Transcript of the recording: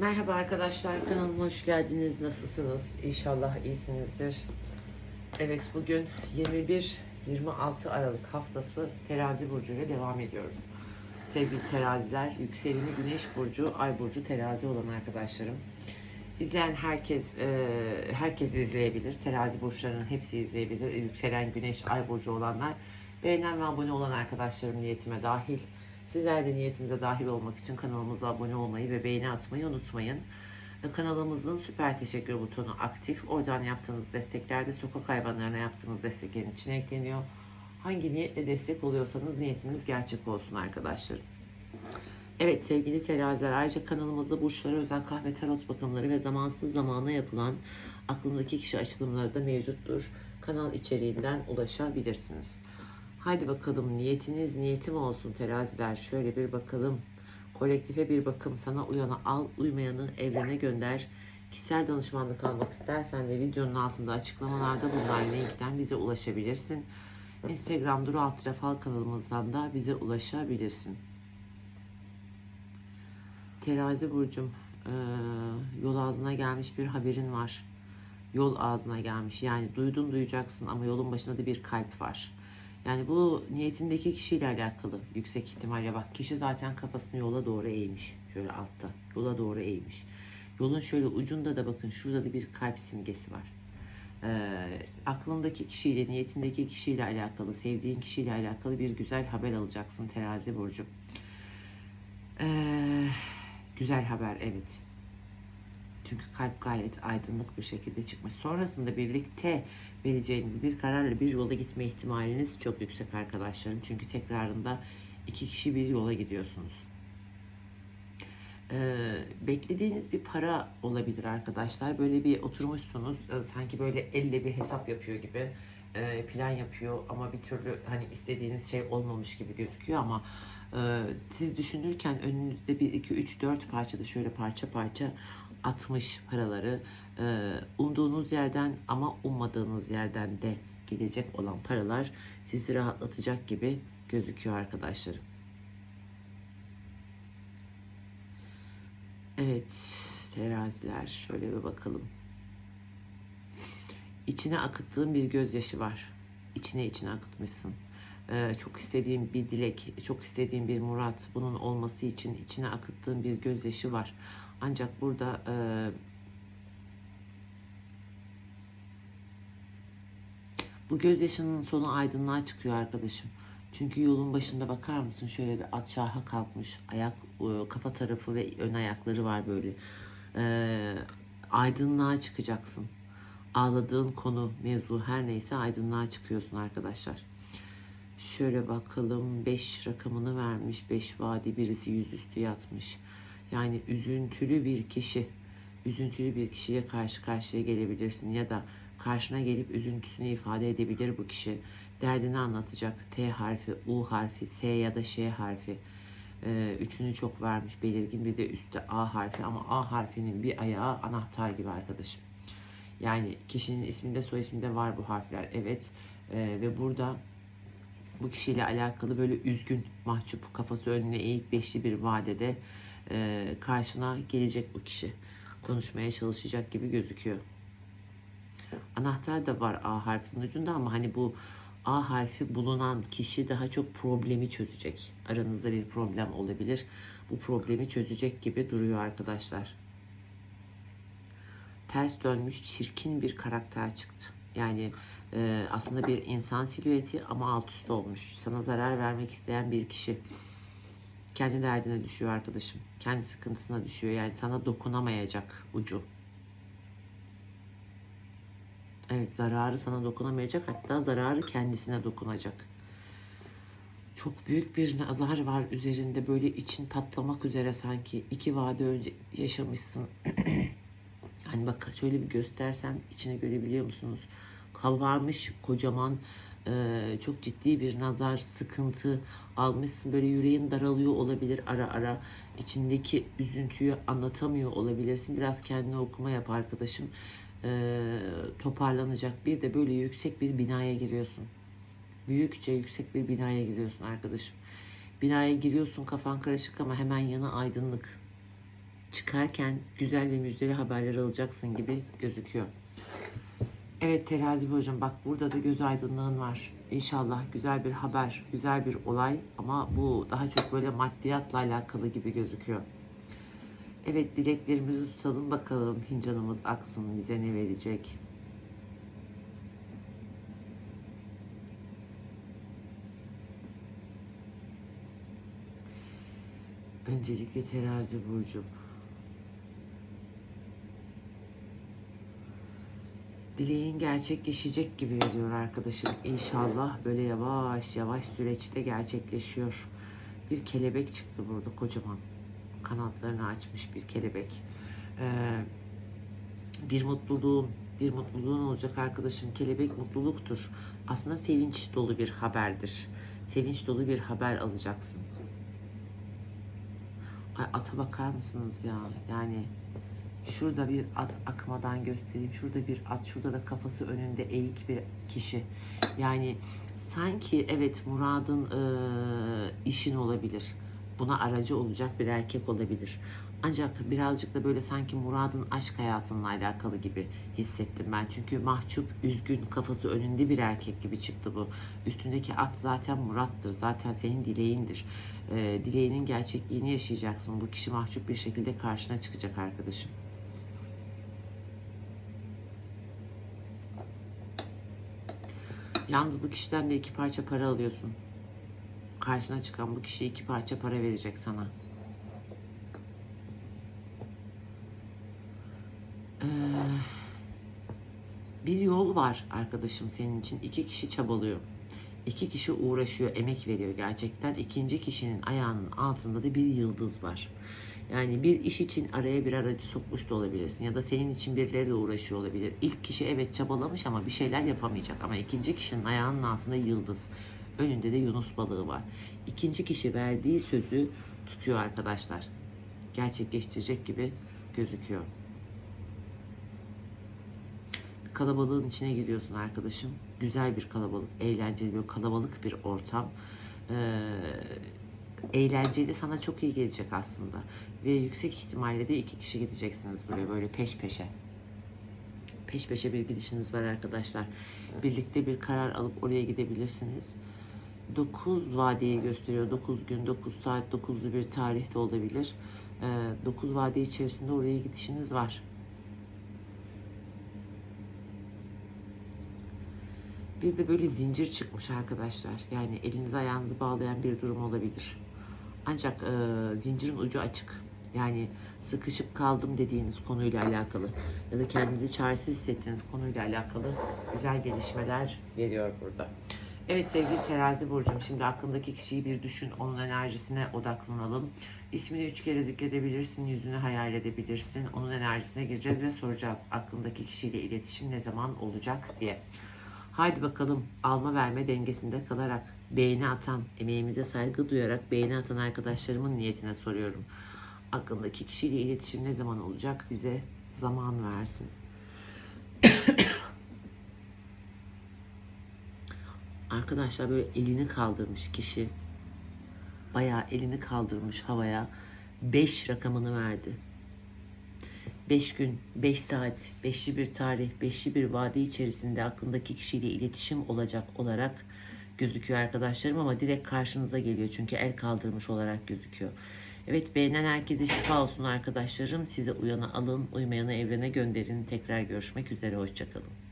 Merhaba arkadaşlar, kanalıma hoş geldiniz. Nasılsınız? İnşallah iyisinizdir. Evet, bugün 21-26 Aralık haftası Terazi Burcu ile devam ediyoruz. Sevgili teraziler, yükseleni Güneş Burcu, Ay Burcu terazi olan arkadaşlarım. İzleyen herkes, e, herkes izleyebilir. Terazi burçlarının hepsi izleyebilir. Yükselen Güneş, Ay Burcu olanlar. Beğenen ve abone olan arkadaşlarım niyetime dahil. Sizler de niyetimize dahil olmak için kanalımıza abone olmayı ve beğeni atmayı unutmayın. Kanalımızın süper teşekkür butonu aktif. Oradan yaptığınız desteklerde sokak hayvanlarına yaptığınız desteklerin içine ekleniyor. Hangi niyetle destek oluyorsanız niyetiniz gerçek olsun arkadaşlarım. Evet sevgili teraziler ayrıca kanalımızda burçlara özel kahve tarot bakımları ve zamansız zamana yapılan aklımdaki kişi açılımları da mevcuttur. Kanal içeriğinden ulaşabilirsiniz. Haydi bakalım niyetiniz niyetim olsun teraziler. Şöyle bir bakalım. Kolektife bir bakım. Sana uyanı al, uymayanı evrene gönder. Kişisel danışmanlık almak istersen de videonun altında açıklamalarda bulunan linkten bize ulaşabilirsin. Instagram Duru Alt Rafal kanalımızdan da bize ulaşabilirsin. Terazi Burcum, eee, yol ağzına gelmiş bir haberin var. Yol ağzına gelmiş. Yani duydun duyacaksın ama yolun başında da bir kalp var. Yani bu niyetindeki kişiyle alakalı yüksek ihtimalle bak kişi zaten kafasını yola doğru eğmiş. Şöyle altta yola doğru eğmiş. Yolun şöyle ucunda da bakın şurada da bir kalp simgesi var. Ee, aklındaki kişiyle, niyetindeki kişiyle alakalı, sevdiğin kişiyle alakalı bir güzel haber alacaksın terazi burcu. Ee, güzel haber evet. Çünkü kalp gayet aydınlık bir şekilde çıkmış. Sonrasında birlikte vereceğiniz bir kararla bir yola gitme ihtimaliniz çok yüksek arkadaşlarım. Çünkü tekrarında iki kişi bir yola gidiyorsunuz. Ee, beklediğiniz bir para olabilir arkadaşlar. Böyle bir oturmuşsunuz. e, sanki böyle elle bir hesap yapıyor gibi e, plan yapıyor ama bir türlü hani istediğiniz şey olmamış gibi gözüküyor ama e, siz düşünürken önünüzde bir iki üç dört parçada şöyle parça parça atmış paraları e, umduğunuz yerden ama ummadığınız yerden de gelecek olan paralar sizi rahatlatacak gibi gözüküyor arkadaşlarım. Evet teraziler şöyle bir bakalım. İçine akıttığın bir gözyaşı var. İçine içine akıtmışsın. Ee, çok istediğim bir dilek, çok istediğim bir murat, bunun olması için içine akıttığın bir gözyaşı var. Ancak burada e, bu gözyaşının sonu aydınlığa çıkıyor arkadaşım. Çünkü yolun başında bakar mısın şöyle bir at kalkmış. Ayak e, kafa tarafı ve ön ayakları var böyle. E, aydınlığa çıkacaksın. Ağladığın konu, mevzu her neyse aydınlığa çıkıyorsun arkadaşlar. Şöyle bakalım 5 rakamını vermiş. 5 vadi birisi yüzüstü yatmış. Yani üzüntülü bir kişi, üzüntülü bir kişiye karşı karşıya gelebilirsin ya da karşına gelip üzüntüsünü ifade edebilir bu kişi. Derdini anlatacak. T harfi, U harfi, S ya da Ş harfi. Ee, üçünü çok vermiş belirgin bir de üstte A harfi ama A harfinin bir ayağı anahtar gibi arkadaşım. Yani kişinin isminde soy isminde var bu harfler evet Ee, ve burada bu kişiyle alakalı böyle üzgün, mahcup, kafası önüne eğik beşli bir vadede e, karşına gelecek bu kişi. Konuşmaya çalışacak gibi gözüküyor. Anahtar da var A harfinin ucunda ama hani bu A harfi bulunan kişi daha çok problemi çözecek. Aranızda bir problem olabilir. Bu problemi çözecek gibi duruyor arkadaşlar. Ters dönmüş çirkin bir karakter çıktı. Yani e, aslında bir insan silüeti ama alt üst olmuş. Sana zarar vermek isteyen bir kişi. Kendi derdine düşüyor arkadaşım. Kendi sıkıntısına düşüyor. Yani sana dokunamayacak ucu. Evet zararı sana dokunamayacak hatta zararı kendisine dokunacak. Çok büyük bir nazar var üzerinde böyle için patlamak üzere sanki iki vade önce yaşamışsın. hani bak şöyle bir göstersem içine görebiliyor musunuz? Kabarmış kocaman e, çok ciddi bir nazar sıkıntı almışsın böyle yüreğin daralıyor olabilir ara ara içindeki üzüntüyü anlatamıyor olabilirsin biraz kendine okuma yap arkadaşım e, toparlanacak. Bir de böyle yüksek bir binaya giriyorsun. Büyükçe yüksek bir binaya giriyorsun arkadaşım. Binaya giriyorsun kafan karışık ama hemen yanı aydınlık. çıkarken güzel ve müjdeli haberler alacaksın gibi gözüküyor. Evet terazi burcum bak burada da göz aydınlığın var. İnşallah güzel bir haber, güzel bir olay ama bu daha çok böyle maddiyatla alakalı gibi gözüküyor. Evet dileklerimizi tutalım bakalım fincanımız aksın bize ne verecek. Öncelikle terazi burcum. Dileğin gerçekleşecek gibi geliyor arkadaşım. İnşallah böyle yavaş yavaş süreçte gerçekleşiyor. Bir kelebek çıktı burada kocaman. Kanatlarını açmış bir kelebek. Ee, bir mutluluğun, bir mutluluğun olacak arkadaşım. Kelebek mutluluktur. Aslında sevinç dolu bir haberdir. Sevinç dolu bir haber alacaksın. Ay ata bakar mısınız ya? Yani şurada bir at akmadan göstereyim. Şurada bir at, şurada da kafası önünde eğik bir kişi. Yani sanki evet muradın eee, işin olabilir. Buna aracı olacak bir erkek olabilir. Ancak birazcık da böyle sanki Murad'ın aşk hayatınla alakalı gibi hissettim ben. Çünkü mahcup, üzgün, kafası önünde bir erkek gibi çıktı bu. Üstündeki at zaten Murat'tır. Zaten senin dileğindir. Ee, dileğinin gerçekliğini yaşayacaksın. Bu kişi mahcup bir şekilde karşına çıkacak arkadaşım. Yalnız bu kişiden de iki parça para alıyorsun. Karşına çıkan bu kişi iki parça para verecek sana. Ee, bir yol var arkadaşım senin için. İki kişi çabalıyor. İki kişi uğraşıyor, emek veriyor gerçekten. İkinci kişinin ayağının altında da bir yıldız var. Yani bir iş için araya bir aracı sokmuş da olabilirsin. Ya da senin için birileri de uğraşıyor olabilir. İlk kişi evet çabalamış ama bir şeyler yapamayacak. Ama ikinci kişinin ayağının altında yıldız. Önünde de Yunus balığı var. İkinci kişi verdiği sözü tutuyor arkadaşlar. Gerçekleştirecek gibi gözüküyor. Kalabalığın içine giriyorsun arkadaşım. Güzel bir kalabalık, eğlenceli bir kalabalık bir ortam. Ee, eğlenceli sana çok iyi gelecek aslında. Ve yüksek ihtimalle de iki kişi gideceksiniz böyle böyle peş peşe. Peş peşe bir gidişiniz var arkadaşlar. Birlikte bir karar alıp oraya gidebilirsiniz. 9 vadeyi gösteriyor. 9 gün, 9 saat, 9'lu bir tarih de olabilir. 9 vade içerisinde oraya gidişiniz var. Bir de böyle zincir çıkmış arkadaşlar. Yani elinizi ayağınızı bağlayan bir durum olabilir. Ancak e, zincirin ucu açık. Yani sıkışıp kaldım dediğiniz konuyla alakalı ya da kendinizi çaresiz hissettiğiniz konuyla alakalı güzel gelişmeler veriyor burada. Evet sevgili terazi burcum şimdi aklındaki kişiyi bir düşün onun enerjisine odaklanalım. İsmini üç kere zikredebilirsin, yüzünü hayal edebilirsin. Onun enerjisine gireceğiz ve soracağız aklındaki kişiyle iletişim ne zaman olacak diye. Haydi bakalım alma verme dengesinde kalarak beğeni atan, emeğimize saygı duyarak beğeni atan arkadaşlarımın niyetine soruyorum. Aklındaki kişiyle iletişim ne zaman olacak bize zaman versin. Arkadaşlar böyle elini kaldırmış kişi. Bayağı elini kaldırmış havaya. 5 rakamını verdi. 5 gün, 5 saat, 5'li bir tarih, 5'li bir vade içerisinde aklındaki kişiyle iletişim olacak olarak gözüküyor arkadaşlarım ama direkt karşınıza geliyor çünkü el kaldırmış olarak gözüküyor. Evet beğenen herkese şifa olsun arkadaşlarım. Size uyanı alın, uymayanı evrene gönderin. Tekrar görüşmek üzere. Hoşçakalın.